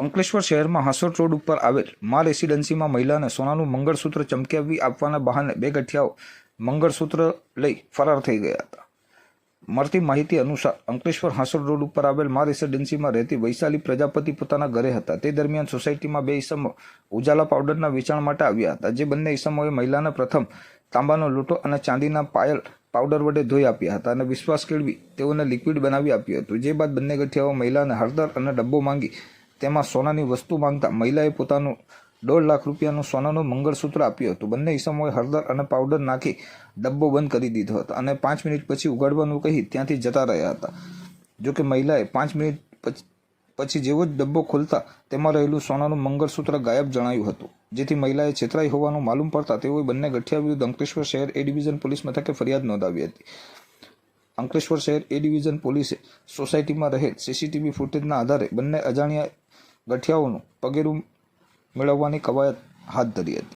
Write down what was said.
અંકલેશ્વર શહેરમાં હાંસોટ રોડ ઉપર આવેલ મા રેસિડેન્સીમાં મહિલાને સોનાનું મંગળસૂત્ર ચમકાવી આપવાના બહાને બે ગઠિયાઓ મંગળસૂત્ર લઈ ફરાર થઈ ગયા હતા. મળતી માહિતી અનુસાર અંકલેશ્વર હાંસોડ રોડ ઉપર આવેલ મા રેસિડેન્સીમાં રહેતી વૈશાલી પ્રજાપતિ પોતાના ઘરે હતા. તે દરમિયાન સોસાયટીમાં બે ઈસમો ઉજાલા પાવડરના વેચાણ માટે આવ્યા હતા, જે બંને ઈસમોએ મહિલાને પ્રથમ તાંબાનો લોટો અને ચાંદીના પાયલ પાવડર વડે ધોઈ આપ્યા હતા અને વિશ્વાસ કેળવી તેઓને લિક્વિડ બનાવી આપ્યું હતું. જે બાદ બંને ગઠિયાઓ મહિલાને હળદર અને ડબ્બો માંગી તેમાં સોનાની વસ્તુ માંગતા મહિલાએ પોતાનું દોઢ લાખ રૂપિયાનું સોનાનું મંગળસૂત્ર આપ્યું હતું. બંને ઈસમોએ હળદર અને પાવડર નાખી ડબ્બો બંધ કરી દીધો હતો અને પાંચ મિનિટ પછી ઉગાડવાનું કહી ત્યાંથી જતા રહ્યા હતા. જોકે મહિલાએ પાંચ મિનિટ પછી જેવો જ ડબ્બો ખોલતા તેમાં રહેલું સોનાનું મંગળસૂત્ર ગાયબ જણાયું હતું. જેથી મહિલાએ છેતરાઈ હોવાનું માલુમ પડતા તેઓએ બંને ગઠિયા વિરુદ્ધ અંકલેશ્વર શહેર એ ડિવિઝન પોલીસ મથકે ફરિયાદ નોંધાવી હતી. અંકલેશ્વર શહેર એ ડિવિઝન પોલીસે સોસાયટીમાં રહેલ સીસીટીવી ફૂટેજના આધારે બંને અજાણ્યા ગઠિયાઓનું પગેરું મેળવવાની કવાયત હાથ ધરી હતી.